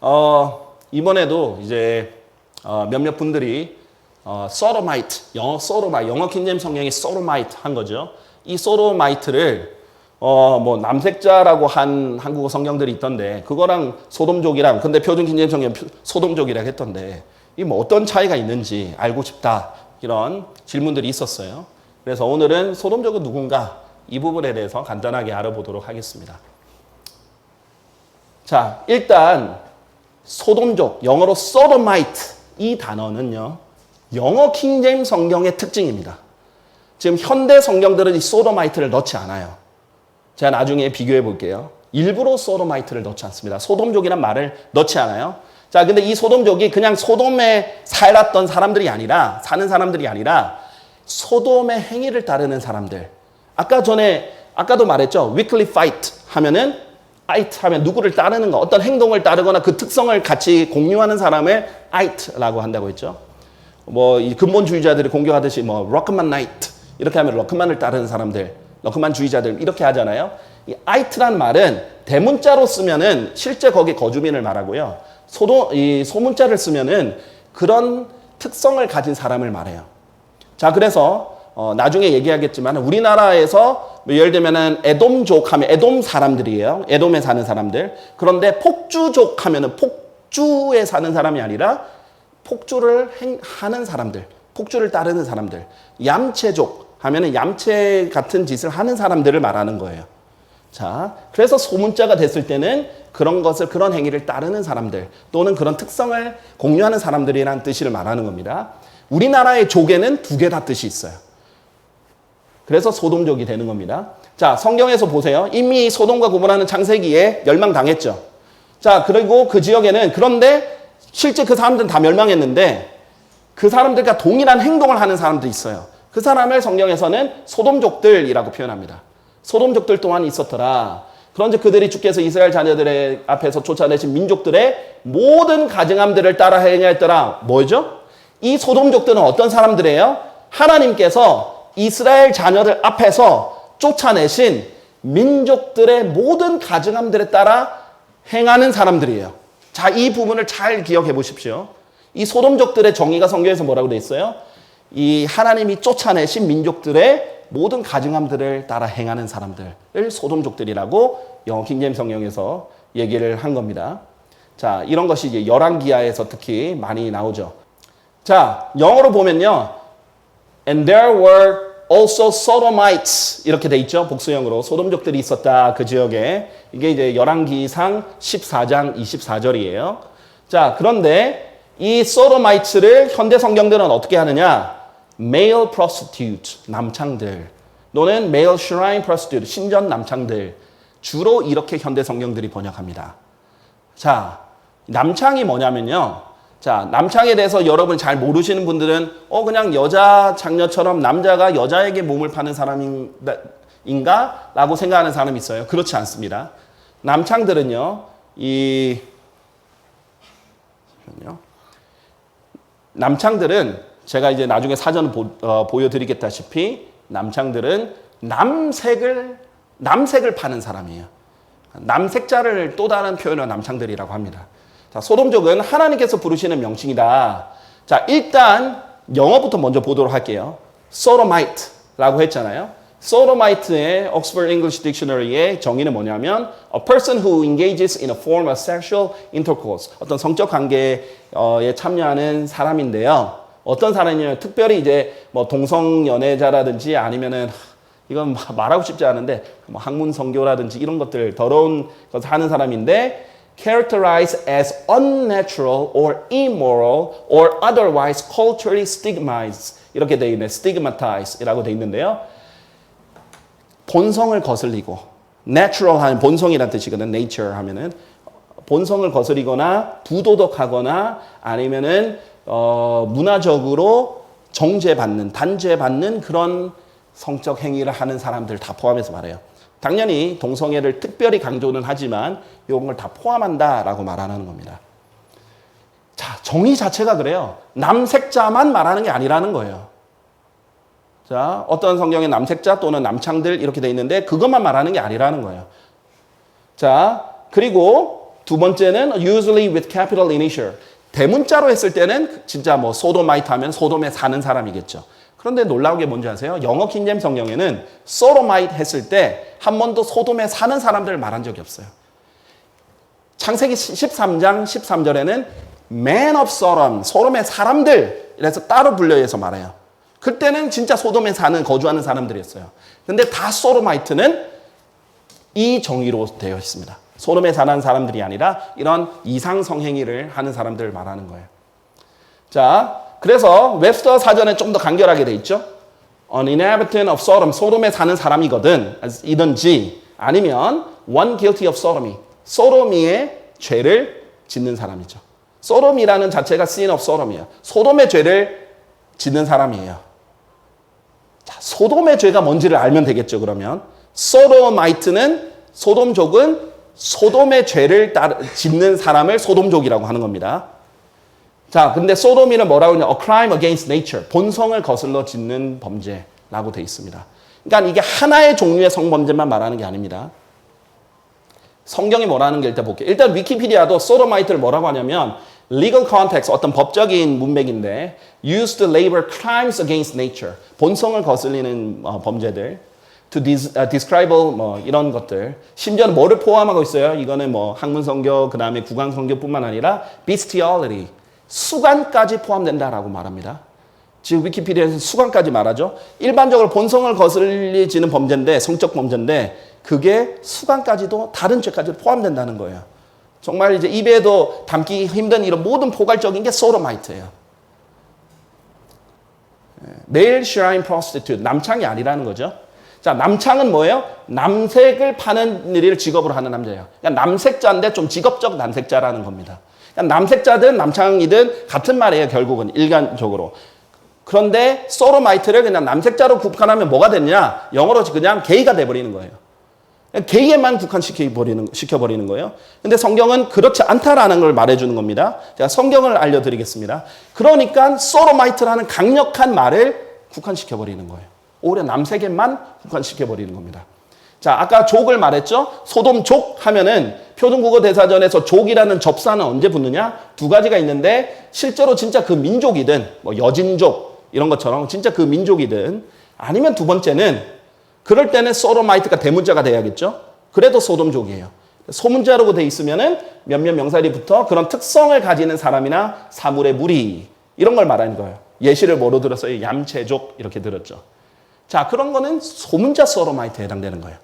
어, 이번에도 이제 어, 몇몇 분들이 어, 소로마이트, 영어 소로마이트, 영어 킹제임 성경이 소로마이트 한 거죠. 이 소로마이트를 어, 뭐 남색자라고 한 한국어 성경들이 있던데 그거랑 소돔족이랑 근데 표준 킹제임 성경 소돔족이라고 했던데 이 뭐 어떤 차이가 있는지 알고 싶다 이런 질문들이 있었어요. 그래서 오늘은 소돔족은 누군가 이 부분에 대해서 간단하게 알아보도록 하겠습니다. 자, 일단 소돔족, 영어로 sodomite 이 단어는요. 영어 킹제임 성경의 특징입니다. 지금 현대 성경들은 이 소돔이트를 넣지 않아요. 제가 나중에 비교해 볼게요. 일부러 소돔이트를 넣지 않습니다. 소돔족이란 말을 넣지 않아요. 자, 근데 이 소돔족이 그냥 소돔에 살았던 사람들이 아니라 사는 사람들이 아니라 소돔의 행위를 따르는 사람들. 아까 전에 아까도 말했죠. weekly fight 하면은 fight 하면 누구를 따르는 거, 어떤 행동을 따르거나 그 특성을 같이 공유하는 사람을 it라고 한다고 했죠. 뭐 이 근본주의자들이 공격하듯이 뭐 럭크만 나이트 이렇게 하면 럭크만을 따르는 사람들, 럭크만 주의자들 이렇게 하잖아요. 이 it라는 말은 대문자로 쓰면은 실제 거기 거주민을 말하고요. 소도 이 소문자를 쓰면은 그런 특성을 가진 사람을 말해요. 자, 그래서 어, 나중에 얘기하겠지만 우리나라에서 뭐 예를 들면은 에돔족 하면 에돔 사람들이에요. 에돔에 사는 사람들. 그런데 폭주족 하면은 폭주에 사는 사람이 아니라 폭주를 행, 하는 사람들, 폭주를 따르는 사람들. 얌체족 하면은 얌체 같은 짓을 하는 사람들을 말하는 거예요. 자, 그래서 소문자가 됐을 때는 그런 것을, 그런 행위를 따르는 사람들 또는 그런 특성을 공유하는 사람들이라는 뜻을 말하는 겁니다. 우리나라의 족에는 두 개 다 뜻이 있어요. 그래서 소돔족이 되는 겁니다. 자, 성경에서 보세요. 이미 소돔과 고모라는 창세기에 멸망당했죠. 자, 그리고 그 지역에는 그런데 실제 그 사람들은 다 멸망했는데 그 사람들과 동일한 행동을 하는 사람도 있어요. 그 사람을 성경에서는 소돔족들이라고 표현합니다. 소돔족들 또한 있었더라. 그런데 그들이 주께서 이스라엘 자녀들의 앞에서 쫓아내신 민족들의 모든 가증함들을 따라 행했더라. 뭐죠? 이 소돔족들은 어떤 사람들이에요? 하나님께서 이스라엘 자녀들 앞에서 쫓아내신 민족들의 모든 가증함들에 따라 행하는 사람들이에요. 자, 이 부분을 잘 기억해 보십시오. 이 소돔족들의 정의가 성경에서 뭐라고 돼 있어요? 이 하나님이 쫓아내신 민족들의 모든 가증함들을 따라 행하는 사람들을 소돔족들이라고 영어 킹제임 성경에서 얘기를 한 겁니다. 자, 이런 것이 이제 열왕기하에서 특히 많이 나오죠. 자, 영어로 보면요. And there were also Sodomites 이렇게 돼 있죠. 복수형으로 소돔족들이 있었다 그 지역에 이게 이제 열왕기상 14장 24절이에요. 자, 그런데 이 소도마이츠를 현대 성경들은 어떻게 하느냐? male prostitute 남창들 또는 male shrine prostitute 신전 남창들 주로 이렇게 현대 성경들이 번역합니다. 자, 남창이 뭐냐면요. 자, 남창에 대해서 여러분 잘 모르시는 분들은 어 그냥 여자 장녀처럼 남자가 여자에게 몸을 파는 사람인가? 라고 생각하는 사람이 있어요. 그렇지 않습니다. 남창들은요. 이. 남창들은 제가 이제 나중에 사전을 보, 어, 보여드리겠다시피 남창들은 남색을 남색을 파는 사람이에요. 남색자를 또 다른 표현을 남창들이라고 합니다. 자, 소돔족은 하나님께서 부르시는 명칭이다. 자, 일단 영어부터 먼저 보도록 할게요. sodomite라고 했잖아요. sodomite의 Oxford English Dictionary의 정의는 뭐냐면 a person who engages in a form of sexual intercourse 어떤 성적 관계에 참여하는 사람인데요. 어떤 사람이냐면 특별히 이제 뭐 동성 연애자라든지 아니면은 이건 말하고 싶지 않은데 뭐 학문 성교라든지 이런 것들 더러운 것을 하는 사람인데 characterized as unnatural or immoral or otherwise culturally stigmatized 이렇게 돼 있네 stigmatized이라고 돼 있는데요. 본성을 거슬리고 natural 하는 본성이란 뜻이거든 nature 하면은 본성을 거스리거나 부도덕하거나 아니면은 어, 문화적으로 정죄받는 단죄받는 그런 성적 행위를 하는 사람들 다 포함해서 말해요. 당연히 동성애를 특별히 강조는 하지만 이런 걸다 포함한다라고 말하는 겁니다. 자, 정의 자체가 그래요. 남색자만 말하는 게 아니라는 거예요. 자, 어떤 성경에 남색자 또는 남창들 이렇게 돼 있는데 그것만 말하는 게 아니라는 거예요. 자, 그리고 두 번째는 usually with capital initial. 대문자로 했을 때는 진짜 뭐 소도마이트 하면 소돔에 사는 사람이겠죠. 그런데 놀라운 게 뭔지 아세요? 영어 킹잼 성경에는 소도마이트 했을 때 한 번도 소돔에 사는 사람들을 말한 적이 없어요. 창세기 13장 13절에는 man of Sodom, 소돔의 사람들 이래서 따로 분류해서 말해요. 그때는 진짜 소돔에 사는 거주하는 사람들이었어요. 근데 다 소도마이트는 이 정의로 되어 있습니다. 소돔에 사는 사람들이 아니라 이런 이상 성 행위를 하는 사람들을 말하는 거예요. 자, 그래서 웹스터 사전에 좀 더 간결하게 돼 있죠. An inhabitant of Sodom, 소돔에 사는 사람이거든, 이든지 아니면 one guilty of sodomy, 소돔이의 죄를 짓는 사람이죠. 소돔이라는 자체가 sin of Sodom이에요. 소돔의 죄를 짓는 사람이에요. 자, 소돔의 죄가 뭔지를 알면 되겠죠, 그러면. 소도마이트는 소돔족은 소돔의 죄를 따르, 짓는 사람을 소돔족이라고 하는 겁니다. 자, 근데 소돔이는 뭐라고 하냐? A crime against nature. 본성을 거슬러 짓는 범죄라고 돼 있습니다. 그러니까 이게 하나의 종류의 성범죄만 말하는 게 아닙니다. 성경이 뭐라는 게 일단 볼게요. 일단 위키피디아도 소도마이트를 뭐라고 하냐면 legal context 어떤 법적인 문맥인데 used label crimes against nature 본성을 거슬리는 어, 범죄들 to uh, describe 뭐 이런 것들 심지어는 뭐를 포함하고 있어요? 이거는 뭐 학문 성교 그다음에 국왕 성교뿐만 아니라 bestiality 수간까지 포함된다라고 말합니다. 지금 위키피디아에서 수간까지 말하죠. 일반적으로 본성을 거슬리지는 범죄인데 성적 범죄인데 그게 수간까지도 다른 죄까지 포함된다는 거예요. 정말 이제 입에도 담기 힘든 이런 모든 포괄적인 게 소도마이트예요. 메일 슈라인 프로스티튜트 남창이 아니라는 거죠. 자, 남창은 뭐예요? 남색을 파는 일을 직업으로 하는 남자예요. 그러니까 남색자인데 좀 직업적 남색자라는 겁니다. 남색자든 남창이든 같은 말이에요, 결국은 일반적으로. 그런데 소로마이트를 그냥 남색자로 국한하면 뭐가 됐냐? 영어로 그냥 게이가 돼버리는 거예요. 게이에만 국한시켜버리는, 시켜버리는 거예요. 근데 성경은 그렇지 않다라는 걸 말해주는 겁니다. 제가 성경을 알려드리겠습니다. 그러니까 소로마이트라는 강력한 말을 국한시켜버리는 거예요. 오히려 남색에만 국한시켜버리는 겁니다. 자, 아까 족을 말했죠? 소돔 족 하면은 표준국어 대사전에서 족이라는 접사는 언제 붙느냐? 두 가지가 있는데 실제로 진짜 그 민족이든 뭐 여진족 이런 것처럼 진짜 그 민족이든 아니면 두 번째는 그럴 때는 소도마이트가 대문자가 돼야겠죠? 그래도 소돔족이에요. 소문자로 돼 있으면은 몇몇 명사리 부터 그런 특성을 가지는 사람이나 사물의 무리 이런 걸 말하는 거예요. 예시를 뭐로 들었어요? 얌체족 이렇게 들었죠. 자, 그런 거는 소문자 소로마이트에 해당되는 거예요.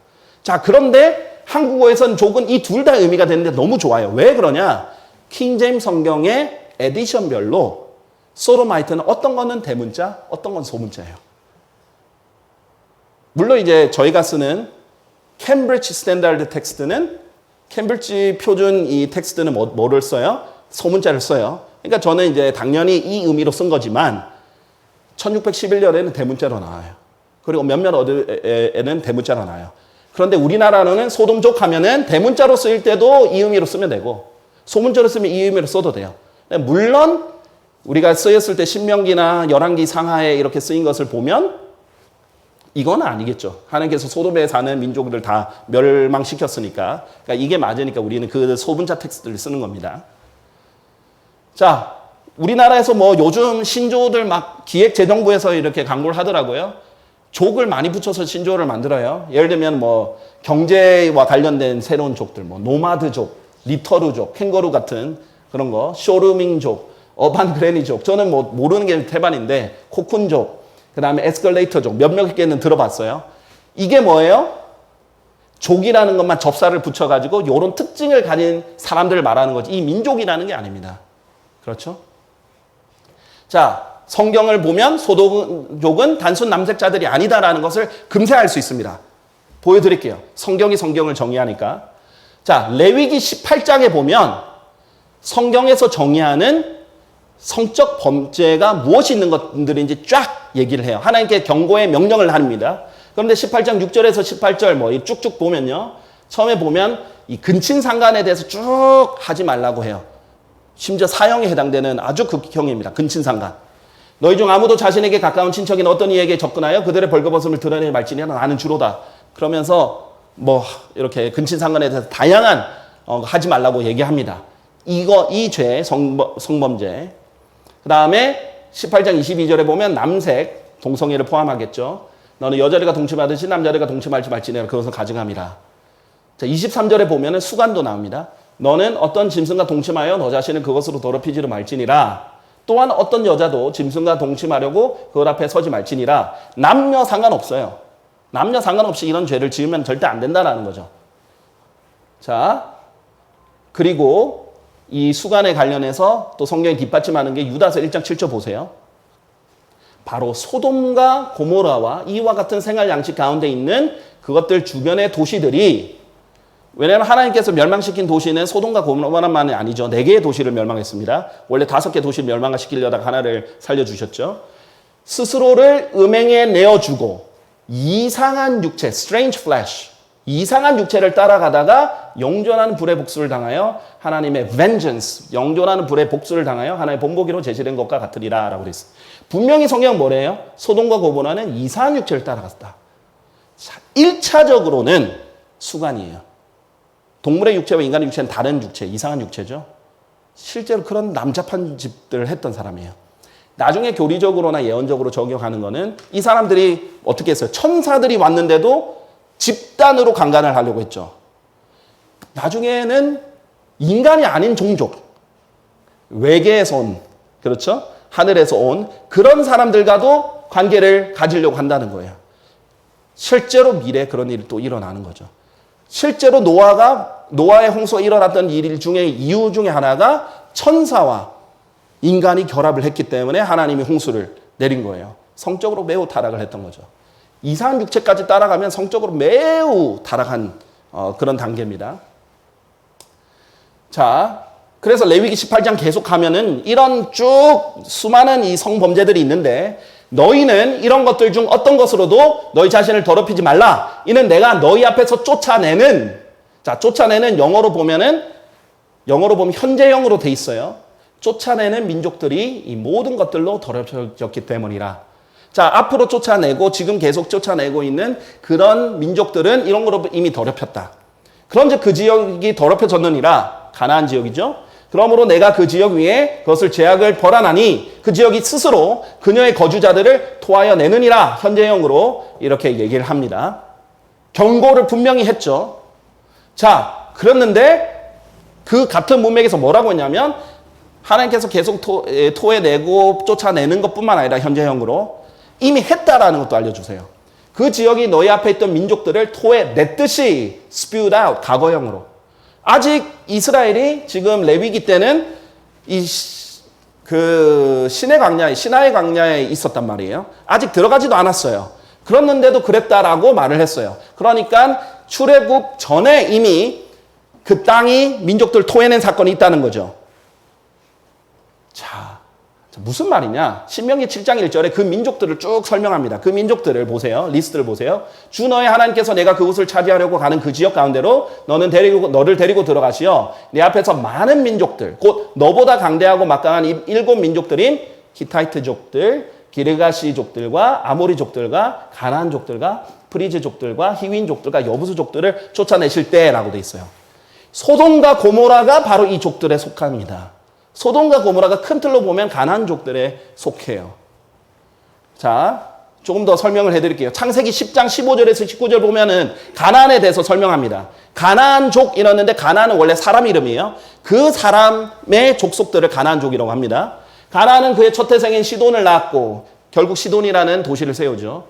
자, 그런데 한국어에서는 족은 이 둘 다 의미가 되는데 너무 좋아요. 왜 그러냐? 킹제임 성경의 에디션별로 소로마이트는 어떤 거는 대문자, 어떤 건 소문자예요. 물론 이제 저희가 쓰는 캠브리지 스탠다드 텍스트는 캠브리지 표준 이 텍스트는 뭐, 뭐를 써요? 소문자를 써요. 그러니까 저는 이제 당연히 이 의미로 쓴 거지만 1611년에는 대문자로 나와요. 그리고 몇몇 어디에는 대문자로 나와요. 그런데 우리나라는 소돔족 하면은 대문자로 쓰일 때도 이 의미로 쓰면 되고 소문자로 쓰면 이 의미로 써도 돼요. 물론 우리가 쓰였을 때 신명기나 열왕기 상하에 이렇게 쓰인 것을 보면 이건 아니겠죠. 하나님께서 소돔에 사는 민족들 다 멸망시켰으니까. 그러니까 이게 맞으니까 우리는 그 소분자 텍스트를 쓰는 겁니다. 자, 우리나라에서 뭐 요즘 신조들 막 기획재정부에서 이렇게 광고를 하더라고요. 족을 많이 붙여서 신조어를 만들어요. 예를 들면 뭐 경제와 관련된 새로운 족들, 뭐 노마드족, 리터루족, 캥거루 같은 그런 거, 쇼루밍족, 어반 그레니족. 저는 뭐 모르는 게 태반인데 코쿤족, 그 다음에 에스컬레이터족 몇몇 개는 들어봤어요. 이게 뭐예요? 족이라는 것만 접사를 붙여가지고 이런 특징을 가진 사람들을 말하는 거지. 이 민족이라는 게 아닙니다. 그렇죠? 자, 성경을 보면 소도족은 단순 남색자들이 아니다라는 것을 금세 알 수 있습니다. 보여드릴게요. 성경이 성경을 정의하니까. 자, 레위기 18장에 보면 성경에서 정의하는 성적 범죄가 무엇이 있는 것들인지 쫙 얘기를 해요. 하나님께 경고의 명령을 합니다. 그런데 18장 6절에서 18절 뭐 쭉쭉 보면요. 처음에 보면 이 근친 상간에 대해서 쭉 하지 말라고 해요. 심지어 사형에 해당되는 아주 극형입니다. 근친 상간. 너희 중 아무도 자신에게 가까운 친척인 어떤 이에게 접근하여 그들의 벌거벗음을 드러내 말지니 나는 주로다. 그러면서 뭐 이렇게 근친 상간에 대해서 다양한 어, 하지 말라고 얘기합니다. 이거 이죄 성범, 성범 죄. 그 다음에 18장 22절에 보면 남색 동성애를 포함하겠죠. 너는 여자들과 동침하듯이 남자들과 동침할지 말지는 그것을 가증함이라. 자, 23절에 보면은 수간도 나옵니다. 너는 어떤 짐승과 동침하여 너 자신을 그것으로 더럽히지를 말지니라. 또한 어떤 여자도 짐승과 동침하려고 그것 앞에 서지 말지니라. 남녀 상관없어요. 남녀 상관없이 이런 죄를 지으면 절대 안 된다라는 거죠. 자, 그리고 이 수간에 관련해서 또 성경이 뒷받침하는 게 유다서 1장 7절 보세요. 바로 소돔과 고모라와 이와 같은 생활 양식 가운데 있는 그것들 주변의 도시들이 왜냐하면 하나님께서 멸망시킨 도시는 소돔과 고모라만이 아니죠. 네 개의 도시를 멸망했습니다. 원래 다섯 개 도시를 멸망시키려다가 하나를 살려주셨죠. 스스로를 음행에 내어주고 이상한 육체, strange flesh, 이상한 육체를 따라가다가 영존하는 불의 복수를 당하여 하나님의 vengeance, 영존하는 불의 복수를 당하여 하나님의 본보기로 제시된 것과 같으리라 라고 그랬어요. 분명히 성경 뭐래요? 소돔과 고모라는 이상한 육체를 따라갔다. 자, 1차적으로는 수간이에요. 동물의 육체와 인간의 육체는 다른 육체, 이상한 육체죠. 실제로 그런 남잡한 집들을 했던 사람이에요. 나중에 교리적으로나 예언적으로 적용하는 거는 이 사람들이 어떻게 했어요? 천사들이 왔는데도 집단으로 강간을 하려고 했죠. 나중에는 인간이 아닌 종족, 외계에서 온, 그렇죠? 하늘에서 온 그런 사람들과도 관계를 가지려고 한다는 거예요. 실제로 미래에 그런 일이 또 일어나는 거죠. 실제로 노아가 노아의 홍수가 일어났던 일 중에 이유 중에 하나가 천사와 인간이 결합을 했기 때문에 하나님이 홍수를 내린 거예요. 성적으로 매우 타락을 했던 거죠. 이상한 육체까지 따라가면 성적으로 매우 타락한 어, 그런 단계입니다. 자, 그래서 레위기 18장 계속 하면은 이런 쭉 수많은 이 성범죄들이 있는데 너희는 이런 것들 중 어떤 것으로도 너희 자신을 더럽히지 말라. 이는 내가 너희 앞에서 쫓아내는 자, 쫓아내는 영어로 보면은 영어로 보면 현재형으로 돼 있어요. 쫓아내는 민족들이 이 모든 것들로 더럽혀졌기 때문이라. 자, 앞으로 쫓아내고 지금 계속 쫓아내고 있는 그런 민족들은 이런 거로 이미 더럽혔다. 그런즉 그 지역이 더럽혀졌느니라. 가나안 지역이죠. 그러므로 내가 그 지역 위에 그것을 제약을 벌하나니 그 지역이 스스로 그녀의 거주자들을 토하여 내느니라. 현재형으로 이렇게 얘기를 합니다. 경고를 분명히 했죠. 자, 그랬는데 그 같은 문맥에서 뭐라고 했냐면 하나님께서 계속 토, 토해내고 쫓아내는 것뿐만 아니라 현재형으로 이미 했다라는 것도 알려주세요. 그 지역이 너희 앞에 있던 민족들을 토해냈듯이 spewed out, 과거형으로. 아직 이스라엘이 지금 레위기 때는 이 그 신의 광야, 신하의 광야에 있었단 말이에요. 아직 들어가지도 않았어요. 그랬는데도 그랬다라고 말을 했어요. 그러니까 출애굽 전에 이미 그 땅이 민족들 토해낸 사건이 있다는 거죠. 자, 무슨 말이냐? 신명기 7장 1절에 그 민족들을 쭉 설명합니다. 그 민족들을 보세요. 리스트를 보세요. 주 너의 하나님께서 내가 그곳을 차지하려고 가는 그 지역 가운데로 너는 데리고 너를 데리고 들어가시어 내 앞에서 많은 민족들 곧 너보다 강대하고 막강한 이 일곱 민족들인 히타이트족들, 기르가시족들과 아모리족들과 가나안족들과 프리즈족들과 히윈족들과 여부수족들을 쫓아내실 때라고 돼 있어요. 소돔과 고모라가 바로 이 족들에 속합니다. 소돔과 고모라가 큰 틀로 보면 가난족들에 속해요. 자, 조금 더 설명을 해드릴게요. 창세기 10장 15절에서 19절 보면은 가난에 대해서 설명합니다. 가난족 이랬는데 가난은 원래 사람 이름이에요. 그 사람의 족속들을 가난족이라고 합니다. 가난은 그의 첫 태생인 시돈을 낳았고 결국 시돈이라는 도시를 세우죠.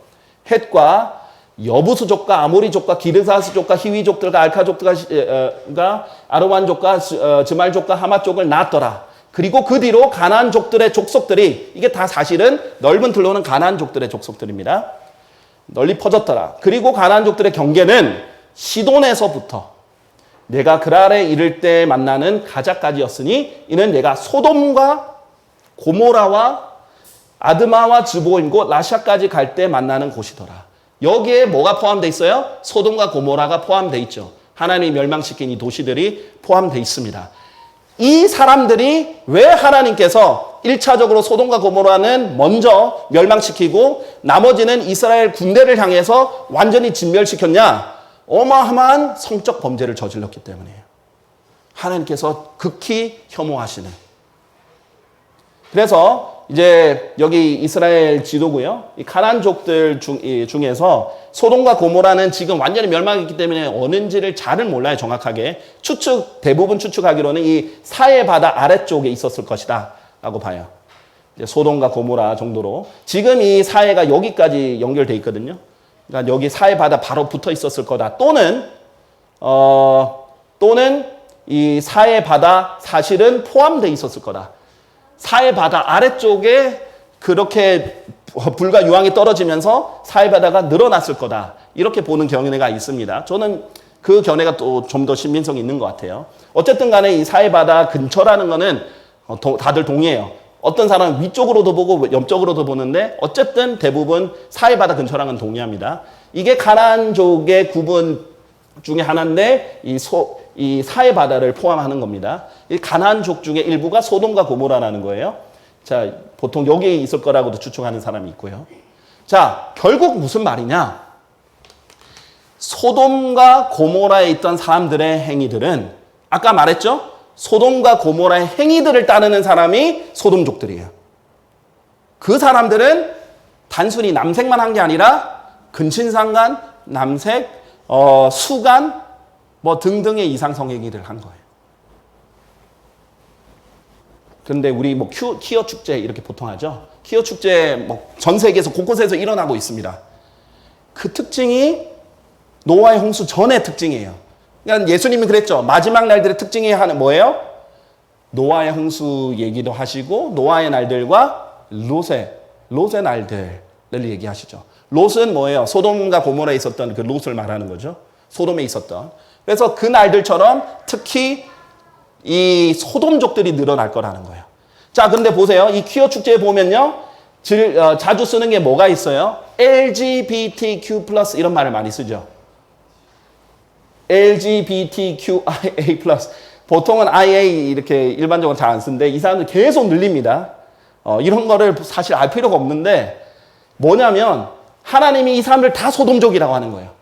헷과 여부수족과 아모리족과 기르사스족과 히위족들과 알카족들과 아르완족과 즈말족과 하마족을 낳았더라. 그리고 그 뒤로 가나안 족들의 족속들이 이게 다 사실은 넓은 틀로는 가나안 족들의 족속들입니다. 널리 퍼졌더라. 그리고 가나안 족들의 경계는 시돈에서부터 내가 그랄에 이를 때 만나는 가자까지였으니 이는 내가 소돔과 고모라와 아드마와 즈보인 곳 라샤까지 갈 때 만나는 곳이더라. 여기에 뭐가 포함되어 있어요? 소돔과 고모라가 포함되어 있죠. 하나님이 멸망시킨 이 도시들이 포함되어 있습니다. 이 사람들이 왜 하나님께서 1차적으로 소돔과 고모라는 먼저 멸망시키고 나머지는 이스라엘 군대를 향해서 완전히 진멸시켰냐? 어마어마한 성적 범죄를 저질렀기 때문이에요. 하나님께서 극히 혐오하시는. 그래서 이제 여기 이스라엘 지도고요. 이 가난족들 중, 이 중에서 소돔과 고모라는 지금 완전히 멸망했기 때문에 어는지를 잘은 몰라요, 정확하게. 추측, 대부분 추측하기로는 이 사해 바다 아래쪽에 있었을 것이다. 라고 봐요. 이제 소돔과 고모라 정도로. 지금 이 사해가 여기까지 연결돼 있거든요. 그러니까 여기 사해 바다 바로 붙어 있었을 거다. 또는, 어, 또는 이 사해 바다 사실은 포함돼 있었을 거다. 사해 바다 아래쪽에 그렇게 불과 유황이 떨어지면서 사해 바다가 늘어났을 거다. 이렇게 보는 견해가 있습니다. 저는 그 견해가 또 좀 더 신빙성이 있는 것 같아요. 어쨌든 간에 이 사해 바다 근처라는 거는 어, 도- 다들 동의해요. 어떤 사람은 위쪽으로도 보고 옆쪽으로도 보는데 어쨌든 대부분 사해 바다 근처랑은 동의합니다. 이게 가난족의 구분 중에 하나인데 이 소, 이 사해 바다를 포함하는 겁니다. 이 가난족 중에 일부가 소돔과 고모라라는 거예요. 자, 보통 여기에 있을 거라고도 추측하는 사람이 있고요. 자, 결국 무슨 말이냐? 소돔과 고모라에 있던 사람들의 행위들은 아까 말했죠? 소돔과 고모라의 행위들을 따르는 사람이 소돔족들이에요. 그 사람들은 단순히 남색만 한 게 아니라 근친상간, 남색, 어, 수간, 뭐 등등의 이상성 행위를 한 거예요. 그런데 우리 뭐 큐, 키어 축제 이렇게 보통 하죠. 키어 축제 뭐 전 세계에서 곳곳에서 일어나고 있습니다. 그 특징이 노아의 홍수 전의 특징이에요. 그러니까 예수님이 그랬죠. 마지막 날들의 특징이 하는 뭐예요? 노아의 홍수 얘기도 하시고 노아의 날들과 롯의 롯의 날들을 얘기하시죠. 롯은 뭐예요? 소돔과 고모라에 있었던 그 롯을 말하는 거죠. 소돔에 있었던. 그래서 그 날들처럼 특히 이 소돔족들이 늘어날 거라는 거예요. 자, 근데 보세요. 이 퀴어 축제에 보면요. 질, 어, 자주 쓰는 게 뭐가 있어요? LGBTQ 플러스 이런 말을 많이 쓰죠. LGBTQIA 플러스. 보통은 IA 이렇게 일반적으로 잘 안 쓰는데 이 사람들 계속 늘립니다. 어, 이런 거를 사실 알 필요가 없는데 뭐냐면 하나님이 이 사람들 다 소돔족이라고 하는 거예요.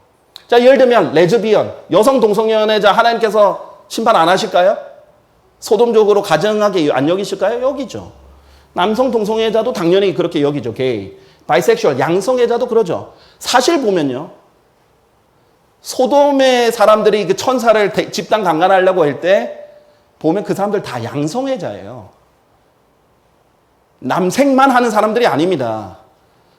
자, 예를 들면 레즈비언, 여성 동성연애자 하나님께서 심판 안 하실까요? 소돔족으로 가정하게 안 여기실까요? 여기죠. 남성 동성애자도 당연히 그렇게 여기죠. 게이, 바이섹슈얼, 양성애자도 그러죠. 사실 보면요. 소돔의 사람들이 그 천사를 대- 집단 강간하려고 할 때 보면 그 사람들 다 양성애자예요. 남색만 하는 사람들이 아닙니다.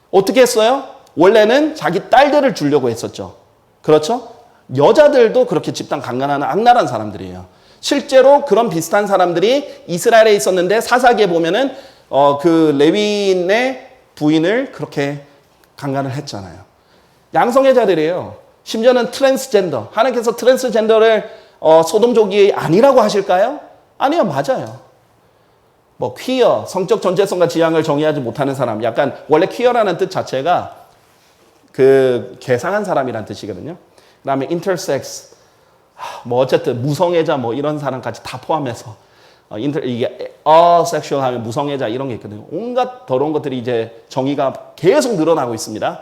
어떻게 했어요? 원래는 자기 딸들을 주려고 했었죠. 그렇죠? 여자들도 그렇게 집단 강간하는 악랄한 사람들이에요. 실제로 그런 비슷한 사람들이 이스라엘에 있었는데 사사기에 보면은 어, 그 레위인의 부인을 그렇게 강간을 했잖아요. 양성애자들이에요. 심지어는 트랜스젠더. 하나님께서 트랜스젠더를 어, 소돔족이 아니라고 하실까요? 아니요, 맞아요. 뭐 퀴어, 성적 전체성과 지향을 정의하지 못하는 사람. 약간 원래 퀴어라는 뜻 자체가 그 개상한 사람이라는 뜻이거든요. 그 다음에 인터섹스. 뭐 어쨌든 무성애자 뭐 이런 사람까지 다 포함해서 어, 인터 이게 어섹슈얼 하면 무성애자 이런 게 있거든요. 온갖 더러운 것들이 이제 정의가 계속 늘어나고 있습니다.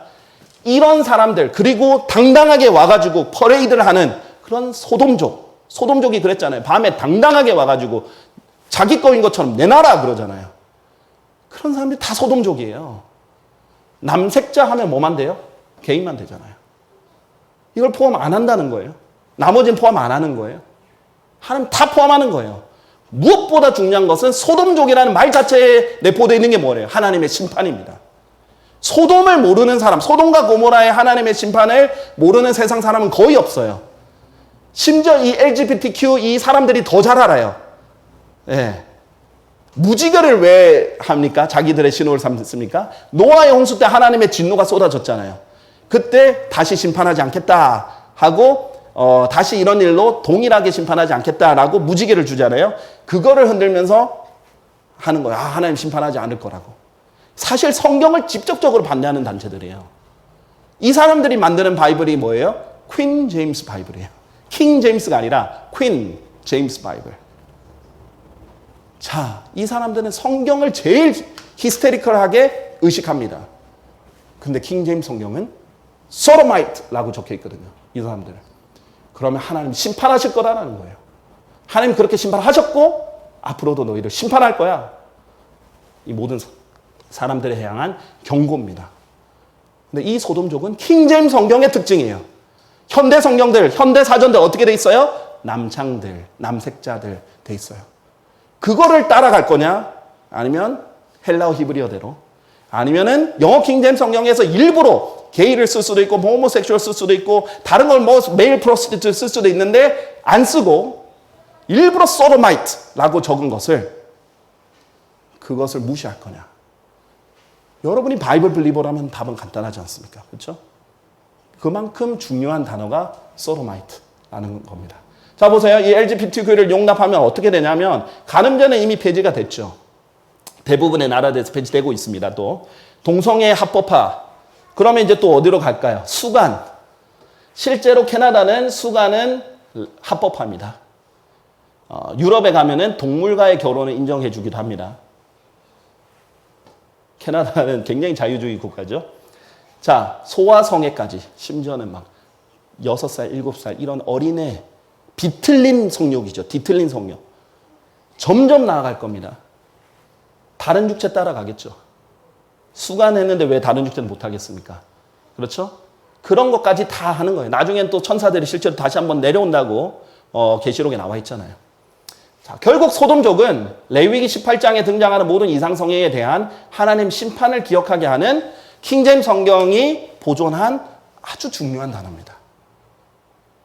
이런 사람들 그리고 당당하게 와가지고 퍼레이드를 하는 그런 소돔족 소돔족이 그랬잖아요. 밤에 당당하게 와가지고 자기 거인 것처럼 내놔라 그러잖아요. 그런 사람들이 다 소돔족이에요. 남색자 하면 뭐만 돼요? 개인만 되잖아요. 이걸 포함 안 한다는 거예요. 나머지는 포함 안 하는 거예요. 하나님 다 포함하는 거예요. 무엇보다 중요한 것은 소돔족이라는 말 자체에 내포되어 있는 게 뭐래요? 하나님의 심판입니다. 소돔을 모르는 사람, 소돔과 고모라의 하나님의 심판을 모르는 세상 사람은 거의 없어요. 심지어 이 LGBTQ 이 사람들이 더 잘 알아요. 예. 무지개를 왜 합니까? 자기들의 신호를 삼습니까? 노아의 홍수 때 하나님의 진노가 쏟아졌잖아요. 그때 다시 심판하지 않겠다 하고 어, 다시 이런 일로 동일하게 심판하지 않겠다라고 무지개를 주잖아요. 그거를 흔들면서 하는 거예요. 아, 하나님 심판하지 않을 거라고. 사실 성경을 직접적으로 반대하는 단체들이에요. 이 사람들이 만드는 바이블이 뭐예요? 퀸 제임스 바이블이에요. 킹 제임스가 아니라 퀸 제임스 바이블. 자, 이 사람들은 성경을 제일 히스테리컬하게 의식합니다. 근데 킹 제임스 성경은 소로마이트라고 적혀 있거든요. 이 사람들. 그러면 하나님 심판하실 거다라는 거예요. 하나님 그렇게 심판하셨고 앞으로도 너희를 심판할 거야. 이 모든 사- 사람들에 향한 경고입니다. 근데 이 소돔족은 킹제임 성경의 특징이에요. 현대 성경들, 현대 사전들 어떻게 돼 있어요? 남창들, 남색자들 돼 있어요. 그거를 따라갈 거냐? 아니면 헬라어 히브리어대로 아니면은 영어 킹제임 성경에서 일부러 게이를 쓸 수도 있고 호모섹슈얼 쓸 수도 있고 다른 걸 뭐 메일 프로스티튜트 쓸 수도 있는데 안 쓰고 일부러 소도마이트라고 적은 것을 그것을 무시할 거냐? 여러분이 바이블 빌리버라면 답은 간단하지 않습니까? 그렇죠? 그만큼 중요한 단어가 소도마이트라는 겁니다. 자 보세요. 이 LGBTQ를 용납하면 어떻게 되냐면 가늠죄는 이미 폐지가 됐죠. 대부분의 나라들에서 폐지되고 있습니다. 또 동성애 합법화. 그러면 이제 또 어디로 갈까요? 수간. 실제로 캐나다는 수간은 합법화입니다. 어, 유럽에 가면은 동물과의 결혼을 인정해 주기도 합니다. 캐나다는 굉장히 자유주의 국가죠. 자, 소아 성애까지 심지어는 막 6살, 7살 이런 어린애 비틀린 성욕이죠. 뒤틀린 성욕. 점점 나아갈 겁니다. 다른 육체 따라가겠죠. 수간했는데 왜 다른 육체는 못 하겠습니까? 그렇죠? 그런 것까지 다 하는 거예요. 나중엔 또 천사들이 실제로 다시 한번 내려온다고 어, 계시록에 나와 있잖아요. 자, 결국 소돔족은 레위기 18장에 등장하는 모든 이상성애에 대한 하나님 심판을 기억하게 하는 킹잼 성경이 보존한 아주 중요한 단어입니다.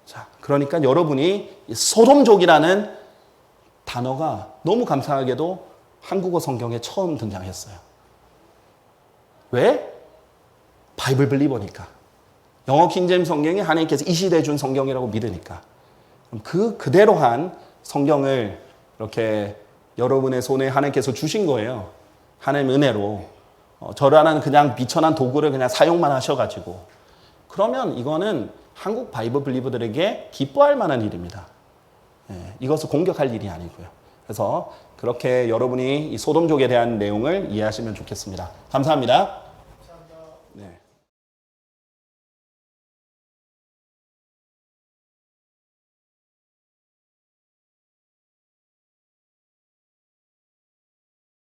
자, 그러니까 여러분이 이 소돔족이라는 단어가 너무 감사하게도 한국어 성경에 처음 등장했어요. 왜? 바이블 빌리버니까. 영어 킹잼 성경이 하나님께서 이 시대에 준 성경이라고 믿으니까. 그 그대로 한 성경을 이렇게 여러분의 손에 하나님께서 주신 거예요. 하나님 은혜로. 어, 저라는 그냥 비천한 도구를 그냥 사용만 하셔가지고. 그러면 이거는 한국 바이블 빌리버들에게 기뻐할 만한 일입니다. 예, 이것을 공격할 일이 아니고요. 그래서 그렇게 여러분이 이 소돔족에 대한 내용을 이해하시면 좋겠습니다. 감사합니다.